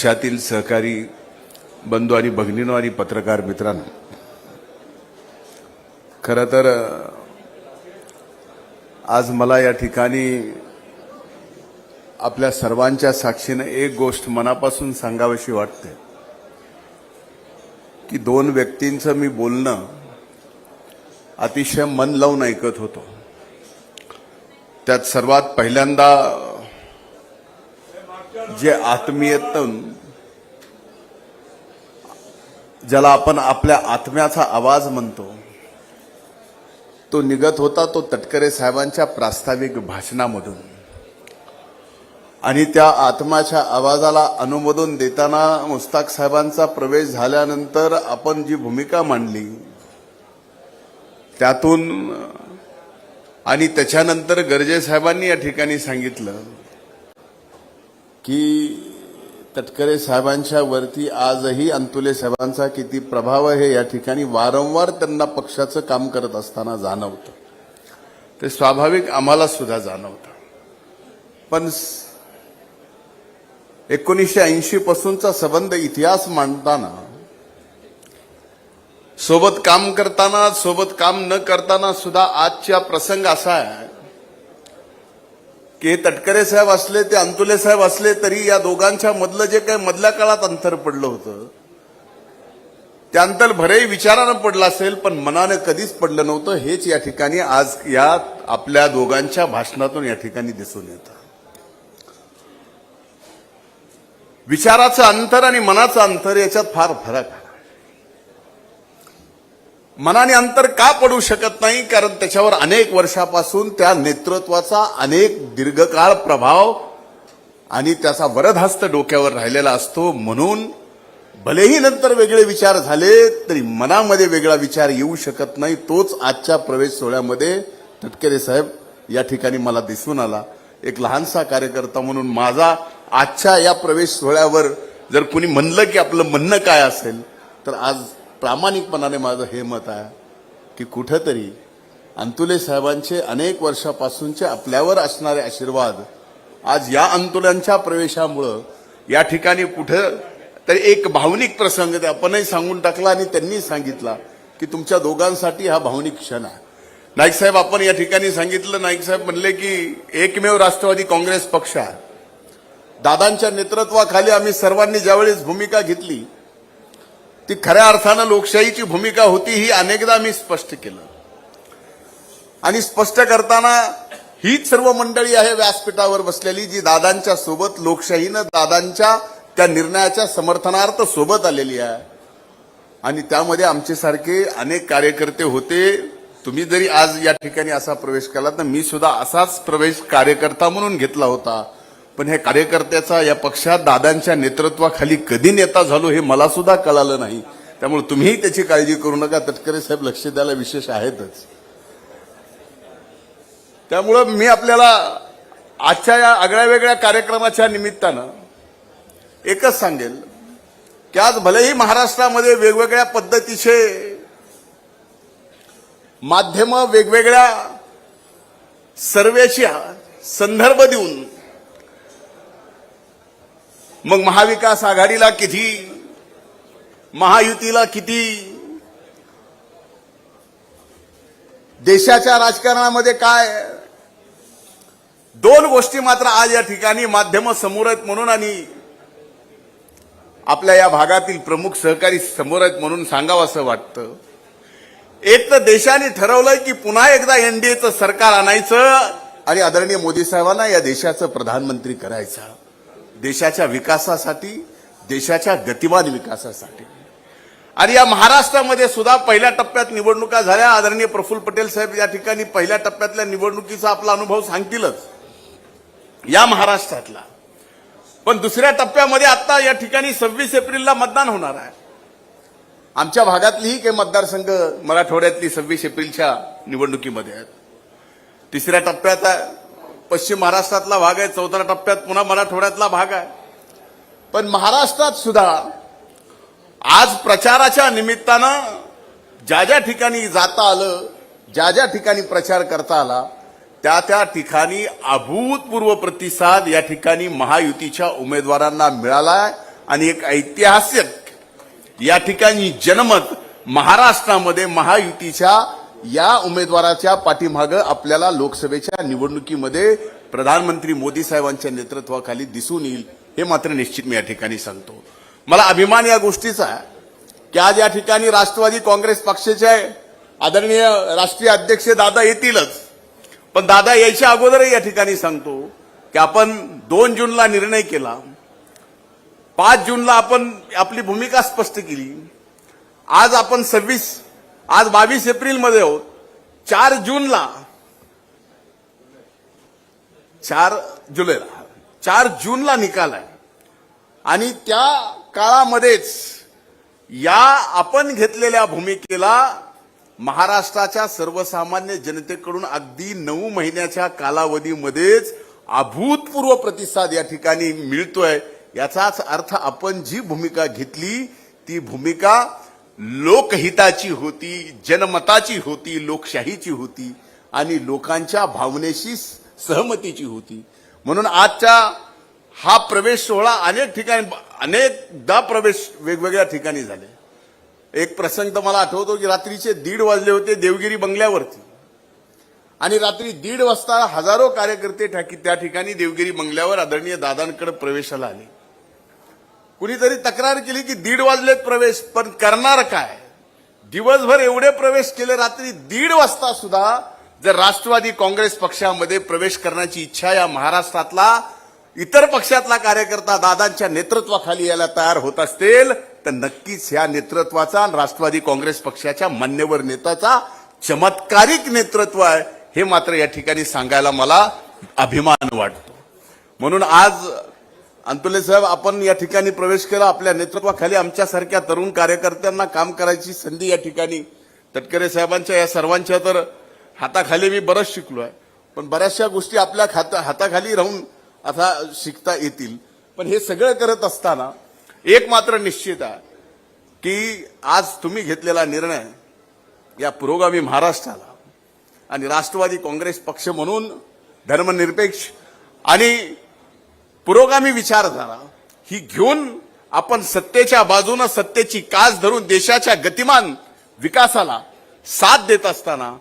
पक्षातील सहकारी बंधू आणि भगिनीनो आणि पत्रकार मित्रांनो खरं तर आज मला या ठिकाणी आपल्या सर्वांच्या साक्षीनं एक गोष्ट मनापासून सांगावीशी वाटते की दोन व्यक्तींचं मी बोलणं अतिशय मन लावून ऐकत होतो. त्यात सर्वात पहिल्यांदा जे आत्मीयतन ज्याला आपण आपल्या आत्म्याचा आवाज म्हणतो तो निघत होता तो तटकरे साहेबांच्या प्रास्ताविक भाषणामधून. आणि त्या आत्माच्या आवाजाला अनुमोदन देताना मुस्ताक साहेबांचा प्रवेश झाल्यानंतर आपण जी भूमिका मांडली त्यातून आणि त्याच्यानंतर गरजे साहेबांनी या ठिकाणी सांगितलं की तटकरे साहेबांच्या वरती आजही अंतुले साहेबांचा किती प्रभाव आहे या ठिकाणी वारंवार त्यांना पक्षाचं काम करत असताना जाणवतं. ते स्वाभाविक आम्हाला सुद्धा जाणवतं. पण एकोणीसशे ऐंशी पासूनचा संबंध इतिहास मांडताना सोबत काम करताना सोबत काम न करताना सुद्धा आजच्या प्रसंग असा आहे की हे तटकरे साहेब असले ते अंतुले साहेब असले तरी या दोघांच्या मधलं जे काही मधल्या काळात अंतर पडलं होतं ते अंतर भरेही विचारानं पडलं असेल पण मनानं कधीच पडलं नव्हतं. हेच या ठिकाणी आज या आपल्या दोघांच्या भाषणातून या ठिकाणी दिसून येतं. विचाराचं अंतर आणि मनाचं अंतर याच्यात फार फरक आहे. मनाने अंतर का पडू शकत नाही? कारण त्याच्यावर अनेक वर्षापासून त्या नेतृत्वाचा अनेक दीर्घकाळ प्रभाव आणि त्याचा वरदहस्त डोक्यावर राहिलेला असतो. म्हणून भलेही नंतर वेगळे विचार झाले तरी मनामध्ये वेगळा विचार येऊ शकत नाही. तोच आजच्या प्रवेश सोहळ्यामध्ये तटकरे साहेब या ठिकाणी मला दिसून आला. एक लहानसा कार्यकर्ता म्हणून माझा आजच्या या प्रवेश सोहळ्यावर जर कुणी म्हणलं की आपलं म्हणणं काय असेल तर आज प्रामाणिकपणाने माझं हे मत आहे की कुठंतरी अंतुले साहेबांचे अनेक वर्षापासूनचे आपल्यावर असणारे आशीर्वाद आज या अंतुल्यांच्या प्रवेशामुळं या ठिकाणी कुठं तरी एक भावनिक प्रसंग ते आपणही सांगून टाकला आणि त्यांनी सांगितला की तुमच्या दोघांसाठी हा भावनिक क्षण आहे. नाईक साहेब आपण या ठिकाणी सांगितलं नाईक साहेब म्हणले की एकमेव राष्ट्रवादी काँग्रेस पक्ष आहे. दादांच्या नेतृत्वाखाली आम्ही सर्वांनी ज्यावेळेस भूमिका घेतली ती खऱ्या अर्थानं लोकशाहीची भूमिका होती ही अनेकदा मी स्पष्ट केलं. आणि स्पष्ट करताना हीच सर्व मंडळी आहे व्यासपीठावर बसलेली जी दादांच्या सोबत लोकशाहीनं दादांच्या त्या निर्णयाच्या समर्थनार्थ सोबत आलेली आहे. आणि त्यामध्ये आमच्यासारखे अनेक कार्यकर्ते होते. तुम्ही जरी आज या ठिकाणी असा प्रवेश केला तर मी सुद्धा असाच प्रवेश कार्यकर्ता म्हणून घेतला होता. पण हे कार्यकर्त्याचा या पक्षात दादांच्या नेतृत्वाखाली कधी नेता झालो हे मला सुद्धा कळालं नाही. त्यामुळे तुम्हीही त्याची काळजी करू नका. तटकरे साहेब लक्ष द्यायला विशेष आहेतच. त्यामुळं मी आपल्याला आजच्या या आगळ्या वेगळ्या कार्यक्रमाच्या निमित्तानं एकच सांगेल की आज भलेही महाराष्ट्रामध्ये वेगवेगळ्या पद्धतीचे माध्यम वेगवेगळ्या सर्वेच्या संदर्भ देऊन मग महाविकास आघाडीला किती? महायुतीला किती? देशाच्या राजकारणामध्ये काय? दोन गोष्टी मात्र आज या ठिकाणी माध्यम समोर आहेत म्हणून आणि आपल्या या भागातील प्रमुख सहकारी समोर आहेत म्हणून सांगावं असं वाटतं. एक तर देशाने ठरवलंय की पुन्हा एकदा एनडीएचं सरकार आणायचं आणि आदरणीय मोदी साहेबांना या देशाचं प्रधानमंत्री करायचं. देशाच्या विकासासाठी देशाच्या गतिमान विकासासाठी. आणि या महाराष्ट्रामध्ये सुद्धा पहिल्या टप्प्यात निवडणुका झाल्या. आदरणीय प्रफुल्ल पटेल साहेब या ठिकाणी पहिल्या टप्प्यातल्या निवडणुकीचा आपला अनुभव सांगतीलच. या महाराष्ट्रातला. पण दुसऱ्या टप्प्यामध्ये आता या ठिकाणी सव्वीस एप्रिलला मतदान होणार आहे. आमच्या भागातलीही काही मतदारसंघ मराठवाड्यातली सव्वीस एप्रिलच्या निवडणुकीमध्ये आहेत. तिसऱ्या टप्प्यात पश्चिम महाराष्ट्रातला भाग आहे चौथ्या टप्प्यात पुन्हा मराठवाड्यातला भाग आहे. पण महाराष्ट्रात सुद्धा आज प्रचाराच्या निमित्तानं ज्या ज्या ठिकाणी जाता आलं ज्या ज्या ठिकाणी प्रचार करता आला त्या त्या ठिकाणी अभूतपूर्व प्रतिसाद या ठिकाणी महायुतीच्या उमेदवारांना मिळालाय आणि एक ऐतिहासिक या ठिकाणी जनमत महाराष्ट्रामध्ये महायुतीच्या या उमेदवाराच्या पाठीमागं आपल्याला लोकसभेच्या निवडणुकीमध्ये प्रधानमंत्री मोदी साहेबांच्या नेतृत्वाखाली दिसून येईल हे मात्र निश्चित मी या ठिकाणी सांगतो. मला अभिमान या गोष्टीचा आहे की आज या ठिकाणी राष्ट्रवादी काँग्रेस पक्षाचे आदरणीय राष्ट्रीय अध्यक्ष दादा येतीलच. पण दादा यायच्या अगोदरही या ठिकाणी सांगतो की आपण दोन जूनला निर्णय केला. पाच जूनला आपण आपली भूमिका स्पष्ट केली. आज आपण सव्वीस आज बावीस एप्रिलमध्ये आहोत चार जूनला. चार जुलैला. चार जूनला निकाल आहे. आणि त्या काळामध्येच या आपण घेतलेल्या भूमिकेला महाराष्ट्राच्या सर्वसामान्य जनतेकडून अगदी नऊ महिन्याच्या कालावधीमध्येच अभूतपूर्व प्रतिसाद या ठिकाणी मिळतोय. याचाच अर्थ आपण जी भूमिका घेतली ती भूमिका लोकहिताची होती जनमताची होती लोकशाहीची होती आणि लोकांच्या भावनेशी सहमतीची होती. म्हणून आजच्या हा प्रवेश सोहळा अनेक ठिकाणी अनेकदा प्रवेश वेगवेगळ्या ठिकाणी झाले. एक प्रसंग तर मला आठवतो की रात्रीचे दीड वाजले होते देवगिरी बंगल्यावरती. आणि रात्री दीड वाजता हजारो कार्यकर्ते त्या ठिकाणी देवगिरी बंगल्यावर आदरणीय दादांकडे प्रवेशाला आले. कुणीतरी तक्रार केली की दीड वाजलेत प्रवेश पण करणार काय? दिवसभर एवढे प्रवेश केले रात्री दीड वाजता सुद्धा जर राष्ट्रवादी काँग्रेस पक्षामध्ये प्रवेश करण्याची इच्छा या महाराष्ट्रातला इतर पक्षातला कार्यकर्ता दादांच्या नेतृत्वाखाली यायला तयार होत असतील तर नक्कीच ह्या नेतृत्वाचा आणि राष्ट्रवादी काँग्रेस पक्षाच्या मान्यवर नेत्याचा चमत्कारिक नेतृत्व आहे हे मात्र या ठिकाणी सांगायला मला अभिमान वाटतो. म्हणून आज अंतुले साहेब आपण या ठिकाणी प्रवेश केला. आपल्या नेतृत्वाखाली आमच्यासारख्या तरुण कार्यकर्त्यांना काम करायची संधी या ठिकाणी तटकरे साहेबांच्या या सर्वांच्या तर हाताखाली मी बरंच शिकलो आहे पण बऱ्याचशा गोष्टी आपल्या खात हाताखाली राहून आता शिकता येतील. पण हे सगळं करत असताना एक मात्र निश्चित आहे की आज तुम्ही घेतलेला निर्णय या पुरोगामी महाराष्ट्राला आणि राष्ट्रवादी काँग्रेस पक्ष म्हणून धर्मनिरपेक्ष आणि पुरोगामी विचारधारा ही घेऊन आपण सत्तेच्या बाजूनं सत्तेची कास धरून देशाच्या गतिमान विकासाला साथ देत असताना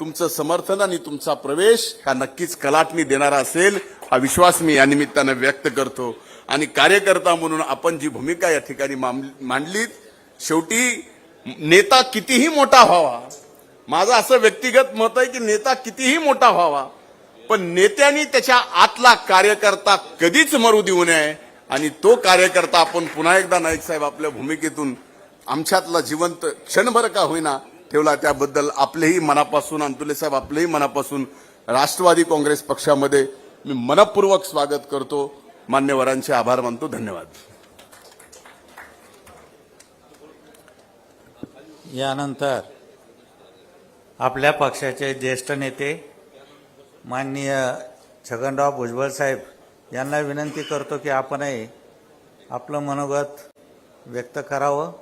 तुमचं समर्थन आणि तुमचा प्रवेश हा नक्कीच कलाटणी देणारा असेल. हा विश्वास मी या निमित्तानं व्यक्त करतो. आणि कार्यकर्ता म्हणून आपण जी भूमिका या ठिकाणी माम- मांडलीत शेवटी नेता कितीही मोठा व्हावा माझं असं व्यक्तिगत मत आहे की नेता कितीही मोठा व्हावा पण नेत्यांनी त्याच्या आतला कार्यकर्ता कधीच मरू देऊ नये आणि तो कार्यकर्ता आपण पुन्हा एकदा नाईक साहेब आपल्या भूमिकेतून आमच्यातला जिवंत क्षणभर का होईना ठेवला त्याबद्दल आपलेही मनापासून अंतुले साहेब आपलेही मनापासून राष्ट्रवादी काँग्रेस पक्षामध्ये मी मनपूर्वक स्वागत करतो. मान्यवरांचे आभार मानतो. धन्यवाद. यानंतर आपल्या पक्षाचे ज्येष्ठ नेते माननीय छगनराव भुजबळ साहेब यांना विनंती करतो की आपणही आपलं मनोगत व्यक्त करावं.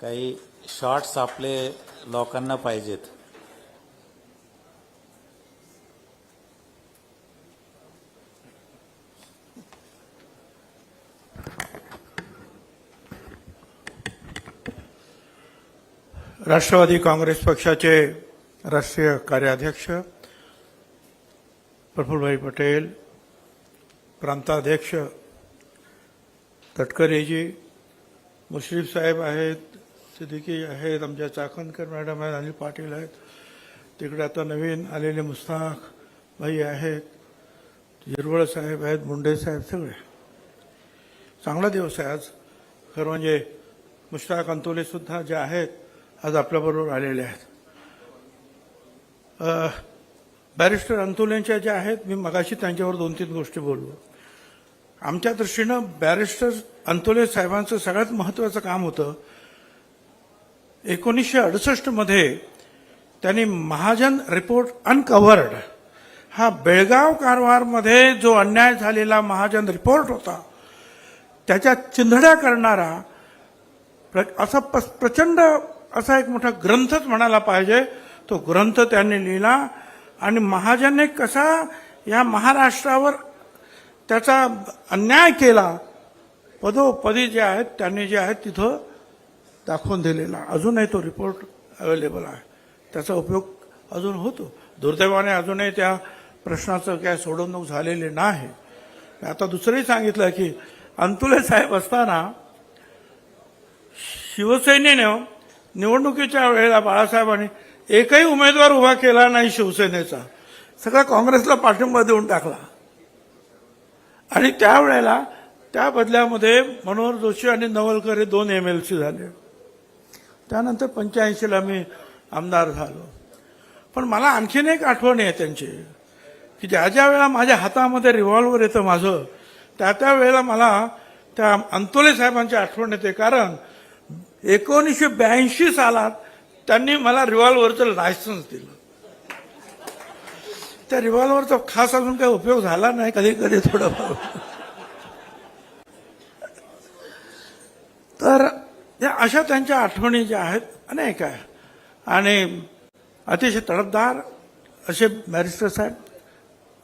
काही शॉर्ट्स आपले लोकांना पाहिजेत. राष्ट्रवादी काँग्रेस पक्षाचे राष्ट्रीय कार्याध्यक्ष प्रफुल्लभाई पटेल प्रांताध्यक्ष तटकरेजी मुश्रीफ साहेब आहेत सिद्दीकी आहेत आमच्या चाकणकर मॅडम आहेत अनिल पाटील आहेत. तिकडे आता नवीन आलेले मुस्ताक भाई आहेत हिरवळ साहेब आहेत मुंडे साहेब सगळे. चांगला दिवस आहे आज. खरं म्हणजे मुश्ताक अंतोले सुद्धा जे आहेत आज आपल्याबरोबर आलेले आहेत. बॅरिस्टर अंतुलेंच्या ज्या आहेत मी मगाशी त्यांच्यावर दोन तीन गोष्टी बोललो. आमच्या दृष्टीनं बॅरिस्टर अंतोले साहेबांचं सगळ्यात महत्त्वाचं काम होतं एकोणीसशे अडुसष्टमध्ये त्यांनी महाजन रिपोर्ट अनकव्हर्ड. हा बेळगाव कारवारमध्ये जो अन्याय झालेला महाजन रिपोर्ट होता त्याच्या चिंधड्या करणारा प्र- असा प- प्रचंड असा एक मोठा ग्रंथच म्हणायला पाहिजे. तो ग्रंथ त्यांनी लिहिला आणि महाजनने कसा या महाराष्ट्रावर त्याचा अन्याय केला पदोपदी जे आहेत त्यांनी जे आहेत तिथं दाखवून दिलेला. अजूनही तो रिपोर्ट अवेलेबल आहे. त्याचा उपयोग अजून होतो. दुर्दैवाने अजूनही त्या प्रश्नाचं काय सोडवणूक झालेली नाही. आता दुसरंही सांगितलं की अंतुले साहेब असताना शिवसेनेनं निवडणुकीच्या वेळेला बाळासाहेबांनी एकही उमेदवार उभा केला नाही शिवसेनेचा. सगळा काँग्रेसला पाठिंबा देऊन टाकला. आणि त्यावेळेला त्या बदल्यामध्ये मनोहर जोशी आणि नवलकर हे दोन एम एल सी झाले. त्यानंतर पंच्याऐंशीला मी आमदार झालो. पण मला आणखीन एक आठवण आहे त्यांची की ज्या ज्या वेळेला माझ्या हातामध्ये रिव्हॉल्वर येतं माझं त्या त्या वेळेला मला त्या अंतोले साहेबांची आठवण येते. कारण एकोणीसशे ब्याऐंशी सालात त्यांनी मला रिव्हॉल्वरचं लायसन्स दिलं. त्या रिव्हॉल्वरचा खास अजून काही उपयोग झाला नाही कधी कधी थोडं तर या अशा त्यांच्या आठवणी ज्या आहेत अनेक आहे. आणि अतिशय तडफदार असे बॅरिस्टर साहेब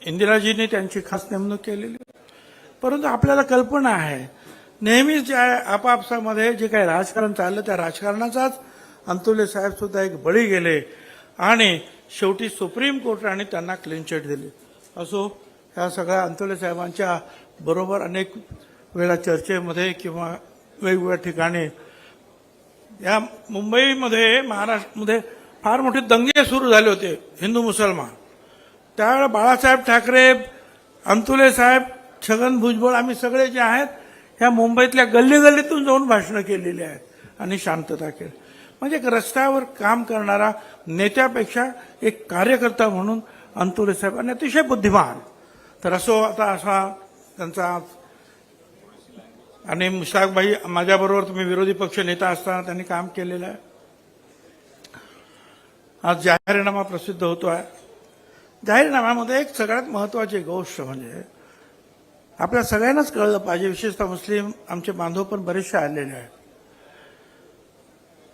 इंदिराजींनी त्यांची खास नेमणूक केलेली. परंतु आपल्याला कल्पना आहे नेहमीच ज्या आपापसामध्ये जे काही राजकारण चाललं त्या राजकारणाचाच अंतुले साहेब सुद्धा एक बळी गेले आणि शेवटी सुप्रीम कोर्टाने त्यांना क्लीन चिट दिली. असो ह्या सगळ्या अंतुले साहेबांच्या बरोबर अनेक वेळा चर्चेमध्ये किंवा वेगवेगळ्या ठिकाणी या मुंबईमध्ये महाराष्ट्रमध्ये फार मोठे दंगे सुरू झाले होते हिंदू मुसलमान. त्यावेळेला बाळासाहेब ठाकरे अंतुले साहेब छगन भुजबळ आम्ही सगळे जे आहेत ह्या मुंबईतल्या गल्लीगल्लीतून जाऊन भाषणं केलेली आहेत आणि शांतता केली. म्हणजे एक रस्त्यावर काम करणारा नेत्यापेक्षा एक कार्यकर्ता म्हणून अंतुले साहेब आणि अतिशय बुद्धिमान. तर असो आता असा त्यांचा आणि मुश्ताकभाई माझ्याबरोबर तुम्ही विरोधी पक्ष नेता असताना त्यांनी काम केलेलं आहे. आज जाहीरनामा प्रसिद्ध होतो आहे जाहीरनाम्यामध्ये एक सगळ्यात महत्वाची गोष्ट म्हणजे आपल्या सगळ्यांनाच कळलं पाहिजे. विशेषतः मुस्लिम आमचे बांधव पण बरेचसे आलेले आहेत.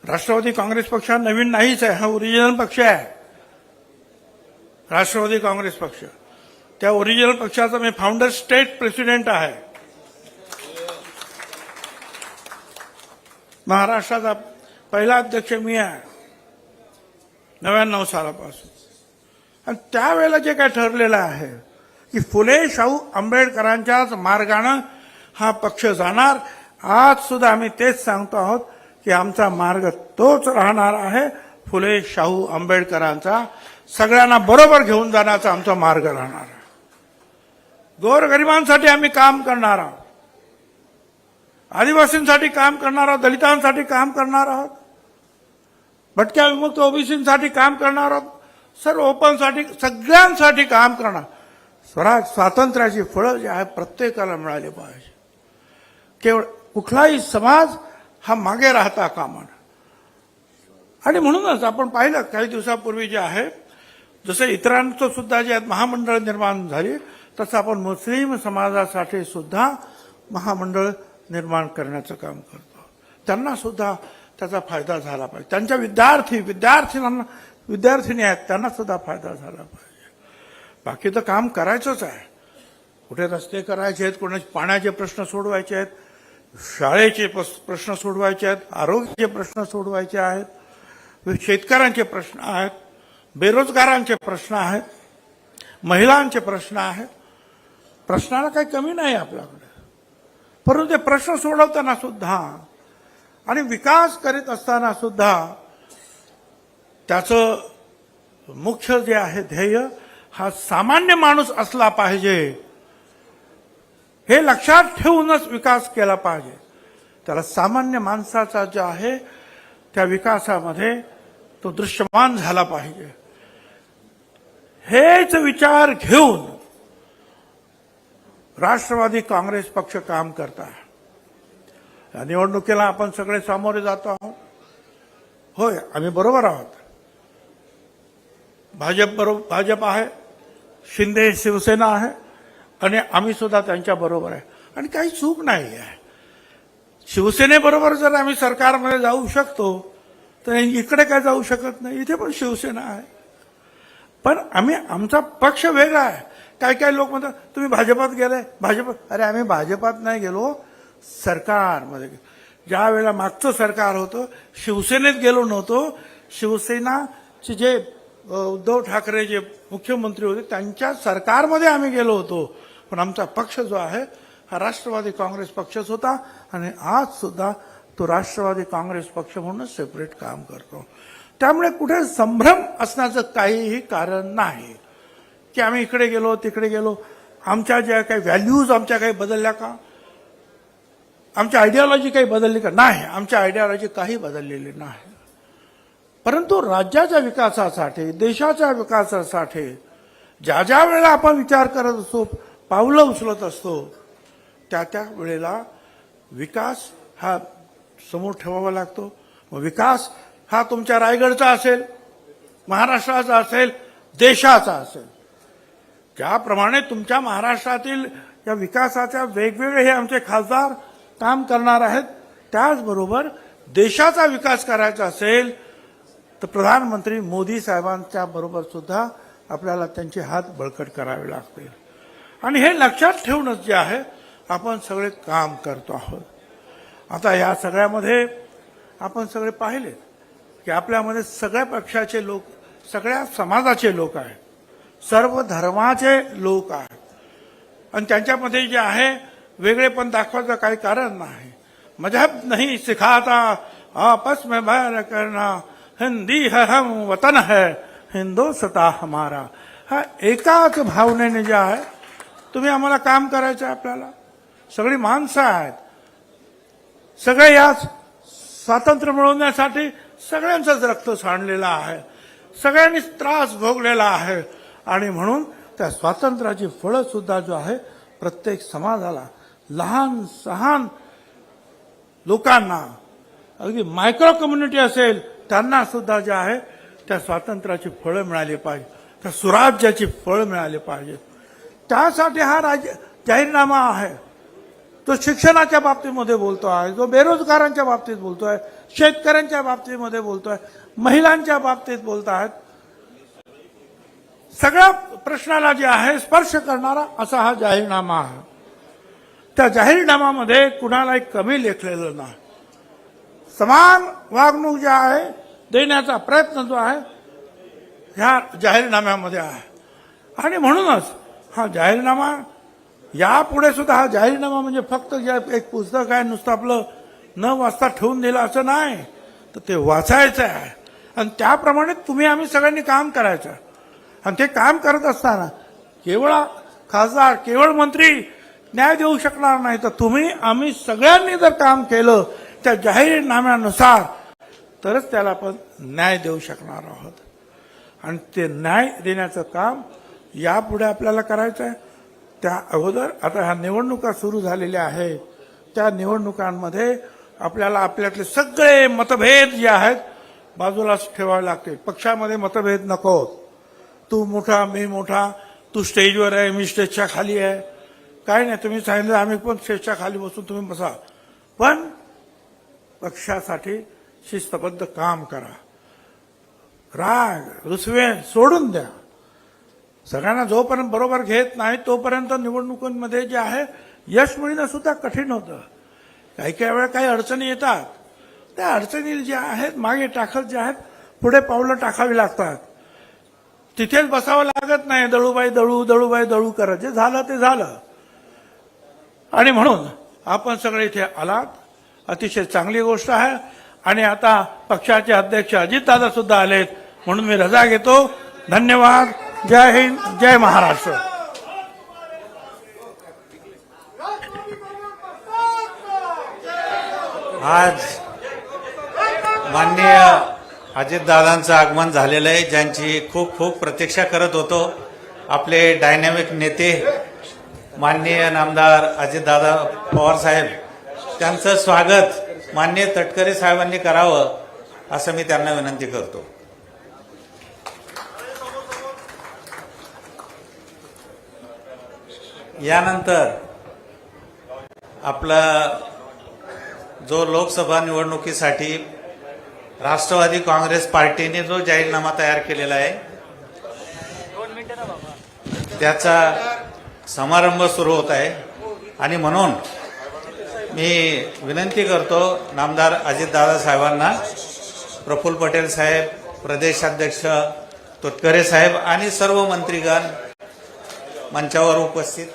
राष्ट्रवादी काँग्रेस पक्ष हा नवीन नाहीच आहे हा ओरिजिनल पक्ष आहे. राष्ट्रवादी काँग्रेस पक्ष. त्या ओरिजिनल पक्षाचा मी फाउंडर स्टेट प्रेसिडेंट आहे. महाराष्ट्राचा पहिला अध्यक्ष मी आहे. नव्याण्णव सालापासून. आणि त्यावेळेला जे काय ठरलेलं आहे की फुले शाहू आंबेडकरांच्याच मार्गानं हा पक्ष जाणार. आज सुद्धा आम्ही तेच सांगतो आहोत की आमचा मार्ग तोच राहणार आहे. फुले शाहू आंबेडकरांचा सगळ्यांना बरोबर घेऊन जाण्याचा आमचा मार्ग राहणार आहे. गोरगरिबांसाठी आम्ही काम करणार आहोत. आदिवासींसाठी काम करणार आहोत. दलितांसाठी काम करणार आहोत. भटक्या विमुक्त ओबीसीसाठी काम करणार आहोत. सर्व ओपनसाठी सगळ्यांसाठी काम करणार. स्वराज स्वातंत्र्याची फळं जी आहे प्रत्येकाला मिळाली पाहिजे. केवळ कुठलाही समाज हा मागे राहता कामा आणि म्हणूनच आपण पाहिलं काही दिवसापूर्वी जे आहे जसं इतरांचं सुद्धा जे आहेत महामंडळ निर्माण झाली तसं आपण मुस्लिम समाजासाठी सुद्धा महामंडळ निर्माण करण्याचं काम करतो. त्यांना सुद्धा त्याचा फायदा झाला पाहिजे. त्यांच्या विद्यार्थी विद्यार्थिनांना विद्यार्थिनी आहेत त्यांना सुद्धा फायदा झाला पाहिजे. बाकी तर काम करायचंच आहे. कुठे रस्ते करायचे आहेत कोणाचे पाण्याचे प्रश्न सोडवायचे आहेत शाळेचे प्रश्न सोडवायचे आहेत आरोग्याचे प्रश्न सोडवायचे आहेत शेतकऱ्यांचे प्रश्न आहेत बेरोजगारांचे प्रश्न आहेत महिलांचे प्रश्न आहेत. प्रश्नाला काही कमी नाही आपल्याकडे. परंतु ते प्रश्न सोडवताना सुद्धा आणि विकास करीत असताना सुद्धा त्याचं मुख्य जे आहे ध्येय हा सामान्य माणूस असला पाहिजे. हे लक्षात ठेवूनच विकास केला पाहिजे. त्याला सामान्य माणसाचा जो आहे त्या विकासामध्ये तो दृश्यमान झाला पाहिजे. हेच विचार घेऊन राष्ट्रवादी काँग्रेस पक्ष काम करता या निवडणुकीला आपण सगळे सामोरे जातो आहोत. होय आम्ही बरोबर आहोत. भाजप बरोबर भाजप आहे. शिंदे शिवसेना आहे आणि आम्ही सुद्धा त्यांच्या बरोबर आहे. आणि काही चूक नाही आहे. शिवसेनेबरोबर जर आम्ही सरकारमध्ये जाऊ शकतो तर इकडे काय जाऊ शकत नाही? इथे पण शिवसेना आहे. पण आम्ही आमचा पक्ष वेगळा आहे. काय काय लोक म्हणतात तुम्ही भाजपात गेले. भाजप अरे आम्ही भाजपात नाही गेलो सरकारमध्ये गेलो. ज्या वेळेला मागचं सरकार होतं शिवसेनेत गेलो नव्हतो शिवसेनाचे जे उद्धव ठाकरे जे मुख्यमंत्री होते त्यांच्या सरकारमध्ये आम्ही गेलो होतो. पण आमचा पक्ष जो आहे हा राष्ट्रवादी काँग्रेस पक्षच होता आणि आज सुद्धा तो राष्ट्रवादी काँग्रेस पक्ष म्हणून सेपरेट काम करतो. त्यामुळे कुठे संभ्रम असण्याचं काहीही कारण नाही. की आम्ही इकडे गेलो तिकडे गेलो. आमच्या ज्या काही व्हॅल्यूज आमच्या काही बदलल्या का? आमची आयडियॉलॉजी काही बदलली का? नाही. आमच्या आयडियॉलॉजी काही बदललेली नाही. परंतु राज्याच्या विकासासाठी देशाच्या विकासासाठी ज्या ज्या वेळेला आपण विचार करत असतो पावलं उचलत असतो त्या त्या वेळेला विकास हा समोर ठेवावा लागतो. मग विकास हा तुमच्या रायगडचा असेल महाराष्ट्राचा असेल देशाचा असेल. ज्याप्रमाणे तुमच्या महाराष्ट्रातील या विकासाच्या वेगवेगळे हे आमचे खासदार काम करणार आहेत त्याचबरोबर देशाचा विकास करायचा असेल तर प्रधानमंत्री मोदी साहेबांच्या बरोबर सुद्धा आपल्याला त्यांचे हात बळकट करावे लागतील आणि हे लक्षात ठेवूनच जे आहे आपण सगळे काम करतो आहोत. आता या सगळ्यामध्ये आपण सगळे पाहिले की आपल्यामध्ये सगळ्या पक्षाचे लोक सगळ्या समाजाचे लोक आहेत. सर्व धर्माचे लोक आहेत. आणि त्यांच्यामध्ये जे आहे वेगळेपण दाखवायचं काही कारण नाही. मजहब नाही. सिखाता आपस में भय करना हिंदी है हम वतन है हिंदोसता हमारा। हा एकाच भावनेने जे आहे तुम्ही आम्हाला काम करायचं आहे आपल्याला. सगळी माणसं आहेत. सगळे याच स्वातंत्र्य मिळवण्यासाठी सगळ्यांचंच रक्त सांडलेलं आहे. सगळ्यांनीच त्रास भोगलेला आहे. आणि म्हणून त्या स्वातंत्र्याची फळं सुद्धा जो आहे प्रत्येक समाजाला लहान सहान लोकांना अगदी मायक्रो कम्युनिटी असेल त्यांना सुद्धा जे आहे त्या स्वातंत्र्याची फळं मिळाली पाहिजे त्या सुराज्याची फळं मिळाली पाहिजेत त्यासाठी हा राज्य जाहीरनामा आहे. तो शिक्षणाच्या बाबतीमध्ये बोलतो आहे जो बेरोजगारांच्या बाबतीत बोलतो आहे शेतकऱ्यांच्या बाबतीमध्ये बोलतो आहे महिलांच्या बाबतीत बोलत आहेत. सगळ्या प्रश्नाला जे आहे स्पर्श करणारा असा हा जाहीरनामा आहे. त्या जाहीरनामामध्ये कुणालाही कमी लेखलेलं नाही. समान वागणूक जे आहे देण्याचा प्रयत्न जो आहे ह्या जाहीरनाम्यामध्ये आहे. आणि म्हणूनच हा जाहीरनामा यापुढे सुद्धा हा जाहीरनामा म्हणजे फक्त जे एक पुस्तक आहे नुसतं आपलं न वाचता ठेवून दिलं असं नाही तर ते वाचायचं आहे. आणि त्याप्रमाणे तुम्ही आम्ही सगळ्यांनी काम करायचं. आणि ते काम करत असताना केवळ खासदार केवळ मंत्री न्याय देऊ शकणार नाही तर तुम्ही आम्ही सगळ्यांनी जर काम केलं त्या जाहीरनाम्यानुसार तरच त्याला आपण न्याय देऊ शकणार आहोत. आणि ते न्याय देण्याचं काम यापुढे आपल्याला करायचं आहे. त्या अगोदर आता ह्या निवडणुका सुरू झालेल्या आहेत. त्या निवडणुकांमध्ये आपल्याला आपल्यातले सगळे मतभेद जे आहेत बाजूलाच ठेवावे लागतील. पक्षामध्ये मतभेद नकोत तू मोठा मी मोठा तू स्टेजवर आहे मी स्टेजच्या खाली आहे. काय नाही तुम्ही सांगितलं आम्ही पण स्टेजच्या खाली बसून तुम्ही बसा. पण पक्षासाठी शिस्तबद्ध काम करा. राग रुसवे सोडून द्या. सगळ्यांना जोपर्यंत बरोबर घेत नाही तोपर्यंत निवडणुकांमध्ये जे आहे यश मिळणं सुद्धा कठीण होतं. काही काही वेळा काही अडचणी येतात. त्या अडचणी ज्या आहेत मागे टाकत ज्या आहेत पुढे पावलं टाकावी लागतात. तिथेच बसावं लागत नाही दळूबाई दळू दळूबाई दळू करत. जे झालं ते झालं. आणि म्हणून आपण सगळे इथे आलात. अतिशय चांगली गोष्ट आहे. आणि आता पक्षाचे अध्यक्ष अजितदादा सुद्धा आलेत. म्हणून मी रजा घेतो. धन्यवाद. जय हिंद. जय महाराष्ट्र. आज माननीय अजितदादांचं आगमन झालेलं आहे ज्यांची खूप खूप प्रतीक्षा करत होतो. आपले डायनॅमिक नेते माननीय नामदार अजितदादा पवार साहेब त्यांचं स्वागत मान्य तटकरे साहेबांनी करावं असं मी त्यांना विनंती करतो. यानंतर आपला जो लोकसभा निवडणुकीसाठी राष्ट्रवादी काँग्रेस पार्टीने जो जाहीरनामा तयार केलेला आहे त्याचा समारंभ सुरू होत आहे. आणि म्हणून मी विनंती करतो नामदार अजितदादा साहेबांना प्रफुल्ल पटेल साहेब प्रदेशाध्यक्ष तोटकरे साहेब आणि सर्व मंत्रीगण मंचावर उपस्थित.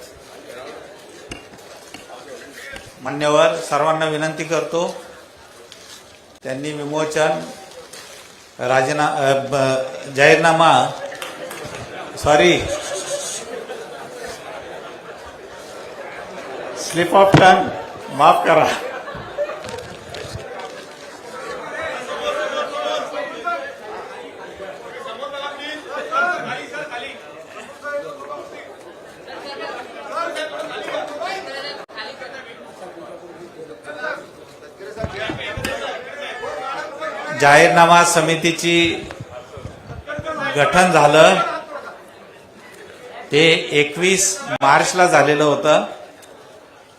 मान्यवर सर्वांना विनंती करतो. त्यांनी विमोचन राजीना जाहीरनामा सॉरी स्लिप ऑफ टंग माफ करा. जाहीरनामा समितीची गठन झालं. ते एकवीस मार्चला झालेलं होतं.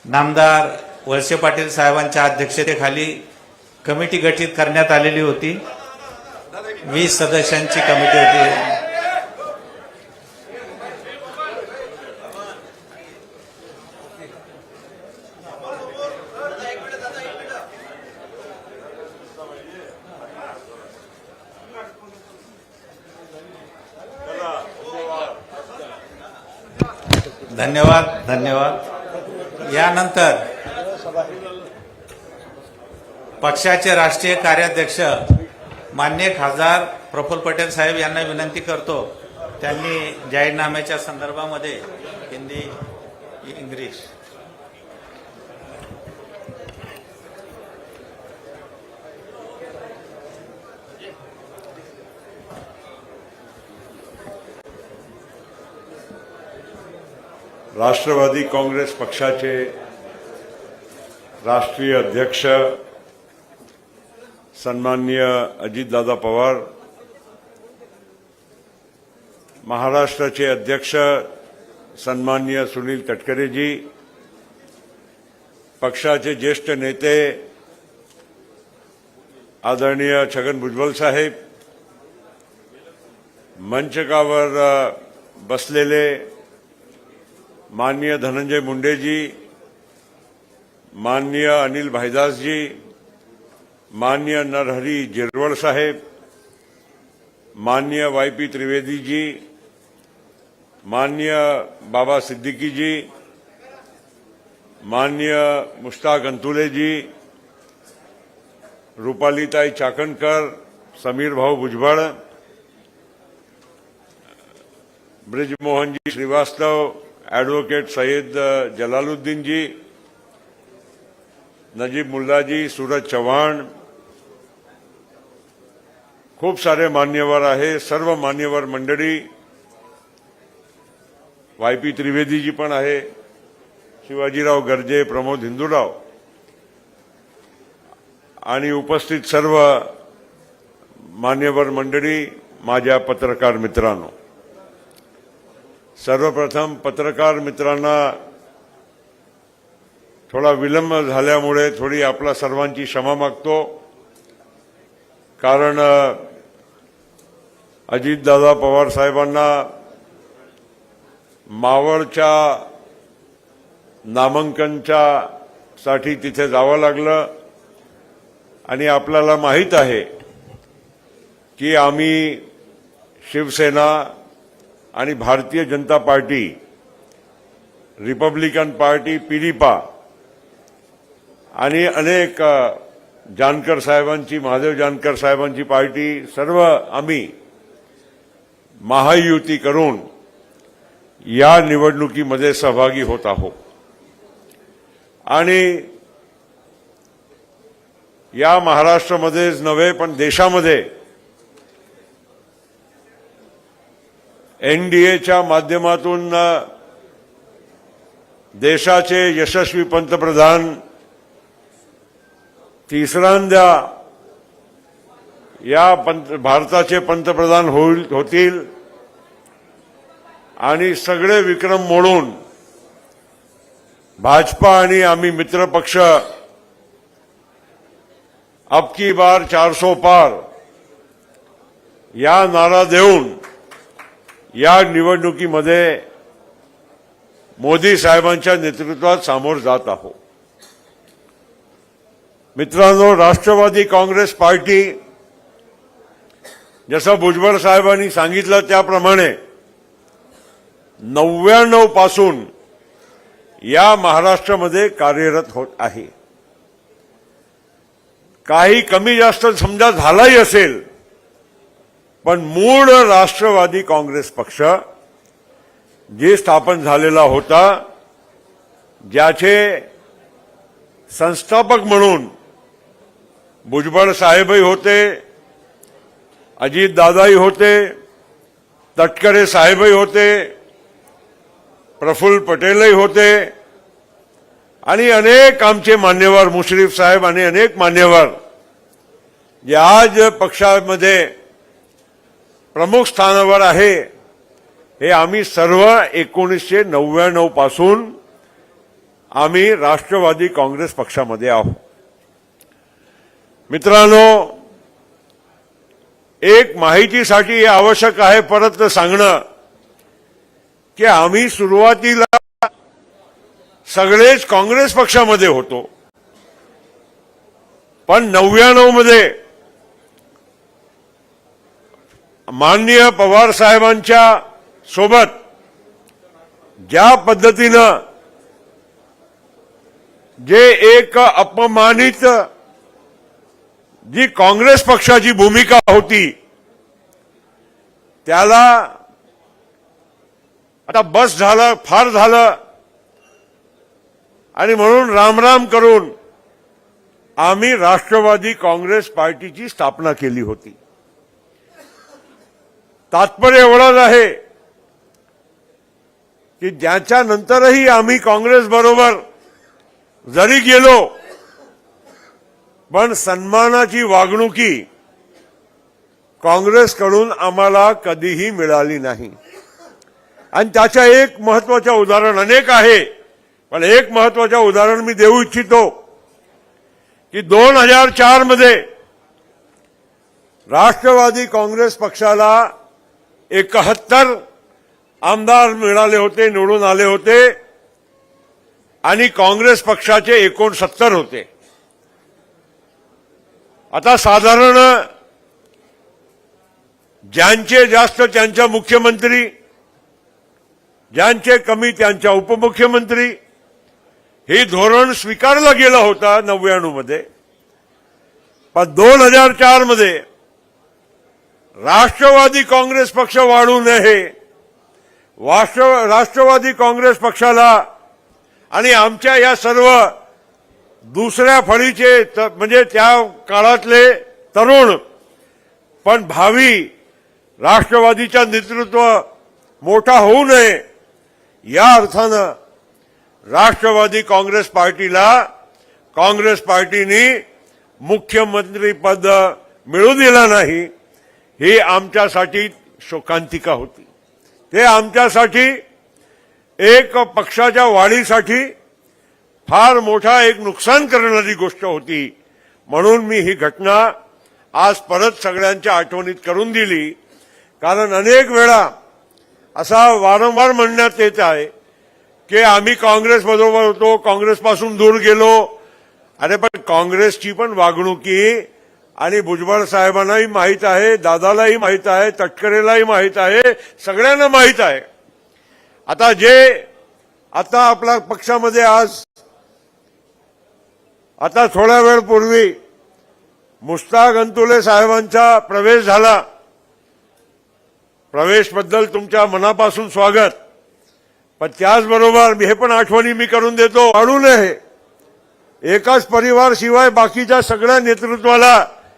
नामदार वळसे पाटील साहेबांच्या अध्यक्षतेखाली कमिटी गठीत करण्यात आलेली होती. वीस सदस्यांची कमिटी होती. धन्यवाद धन्यवाद. यानंतर पक्षाचे राष्ट्रीय कार्याध्यक्ष मान्य खासदार प्रफुल्ल पटेल साहेब यांना विनंती करतो. त्यांनी जाहीरनाम्याच्या संदर्भामध्ये हिंदी इंग्लिश. राष्ट्रवादी काँग्रेस पक्षाचे राष्ट्रीय अध्यक्ष सन्माननीय अजितदादा पवार महाराष्ट्राचे अध्यक्ष सन्माननीय सुनील तटकरेजी पक्षाचे ज्येष्ठ नेते आदरणीय छगन भुजबल साहेब मंचकावर बसलेले माननीय धनंजय मुंडेजी माननीय अनिल भाईदासजी माननीय नरहरी जिरवळ साहेब माननीय वाय पी त्रिवेदीजी माननीय बाबा सिद्दीकीजी माननीय मुश्ताक अंतुलेजी रुपालीताई चाकणकर समीर भाऊ भुजबळ ब्रिजमोहनजी श्रीवास्तव ॲडव्होकेट सय्यद जलालुद्दीनजी नजीब मुल्लाजी सूरज चव्हाण खूप सारे मान्यवर आहे सर्व मान्यवर मंडळी. वाय पी त्रिवेदीजी पण आहे शिवाजीराव गर्जे प्रमोद हिंदूराव. आणि उपस्थित सर्व मान्यवर मंडळी माझ्या पत्रकार मित्रांनो. सर्वप्रथम पत्रकार मित्रांना थोडा विलंब झाल्यामुळे थोडी आपला सर्वांची क्षमा मागतो. कारण अजितदादा पवार साहेबांना मावळच्या नामांकनच्या साठी तिथे जावं लागलं. आणि आपल्याला माहीत आहे की आम्ही शिवसेना आणि Bharatiya Janata party republican party Piripa आणि अनेक जानकर साहेबांची महादेव जानकर साहेबांची पार्टी सर्व आम्ही महायुती करून या निवडणुकीमध्ये सहभागी होत आहोत. आणि या महाराष्ट्रामध्येच नव्हे पण देशामध्ये एनडीएच्या माध्यमातून देशाचे यशस्वी पंतप्रधान तिसऱ्यांदा या पंत भारताचे पंतप्रधान होईल होतील. आणि सगळे विक्रम मोडून भाजपा आणि आम्ही मित्रपक्ष अब की बार चारसो पार या नारा देऊन या निवडणुकीमध्ये मोदी साहेबांच्या नेतृत्वात सामोर जात आहोत. मित्रांनो राष्ट्रवादी काँग्रेस पार्टी जसं भुजबळ साहेबांनी सांगितलं त्याप्रमाणे नव्याण्णवपासून या महाराष्ट्रामध्ये कार्यरत होत आहे. काही कमी जास्त समजा झालाही असेल पण मूळ राष्ट्रवादी काँग्रेस पक्ष जे स्थापन झालेला होता ज्याचे संस्थापक म्हणून भुजबळ साहेबही होते अजितदादाही होते तटकरे साहेबही होते प्रफुल्ल पटेलही होते आणि अनेक आमचे मान्यवर मुश्रीफ साहेब आणि अनेक मान्यवर जे आज पक्षामध्ये प्रमुख स्थानावर आहे हे आम्ही सर्व एकोणीसशे नव्याण्णवपासून आम्ही राष्ट्रवादी काँग्रेस पक्षामध्ये आहोत. मित्रांनो एक माहितीसाठी हे आवश्यक आहे परत सांगणं की आम्ही सुरुवातीला सगळेच काँग्रेस पक्षामध्ये होतो. पण नव्याण्णवमध्ये माननीय पवार साहेबांच्या सोबत ज्या पद्धतीनं जे एक अपमानित जी काँग्रेस पक्षाची भूमिका होती त्याला आता बस झालं फार झालं. आणि म्हणून रामराम करून आम्ही राष्ट्रवादी काँग्रेस पार्टीची स्थापना केली होती. तात्पर्य एवढंच आहे की ज्याच्यानंतरही आम्ही काँग्रेस बरोबर जरी गेलो पण सन्मानाची वागणुकी काँग्रेसकडून आम्हाला कधीही मिळाली नाही. आणि त्याच्या एक महत्वाचं उदाहरण अनेक आहे पण एक महत्वाचं उदाहरण मी देऊ इच्छितो की दोन हजार चारमध्ये राष्ट्रवादी काँग्रेस पक्षाला एकाहत्तर आमदार मिळाले होते निवडून आले होते आणि काँग्रेस पक्षाचे एकोणसत्तर होते. आता साधारण ज्यांचे जास्त त्यांच्या मुख्यमंत्री ज्यांचे कमी त्यांच्या उपमुख्यमंत्री हे धोरण स्वीकारलं गेलं होतं नव्याण्णवमध्ये पण दोन हजार चारमध्ये राष्ट्रवादी काँग्रेस पक्ष वाढू नये राष्ट्रवादी काँग्रेस पक्षाला आणि आमच्या या सर्व दुसऱ्या फळीचे म्हणजे त्या काळातले तरुण पण भावी राष्ट्रवादीच्या नेतृत्व मोठा होऊ नये या अर्थानं राष्ट्रवादी काँग्रेस पार्टीला काँग्रेस पार्टीने मुख्यमंत्रीपद मिळू दिलं नाही ही आमच्यासाठी शोकांतिका होती. ते आमच्यासाठी एक पक्षाच्या वाढीसाठी फार मोठा एक नुकसान करणारी गोष्ट होती. म्हणून मी ही घटना आज परत सगळ्यांच्या आठवणीत करून दिली. कारण अनेक वेळा असा वारंवार म्हणण्यात येत आहे की आम्ही काँग्रेसबरोबर होतो काँग्रेसपासून दूर गेलो. अरे पण काँग्रेसची पण वागणुकी आणि भुजबळ साहेबांनाही माहीत आहे दादालाही माहीत आहे तटकरेलाही माहीत आहे सगळ्यांना माहीत आहे. आता जे आता आपल्या पक्षामध्ये आज आता थोड्या वेळ पूर्वी मुस्ताक अंतुले साहेबांचा प्रवेश झाला. प्रवेशबद्दल तुमच्या मनापासून स्वागत. पण त्याचबरोबर हे पण आठवणी मी करून देतो. वाढू नये. एकाच परिवार शिवाय बाकीच्या सगळ्या नेतृत्वाला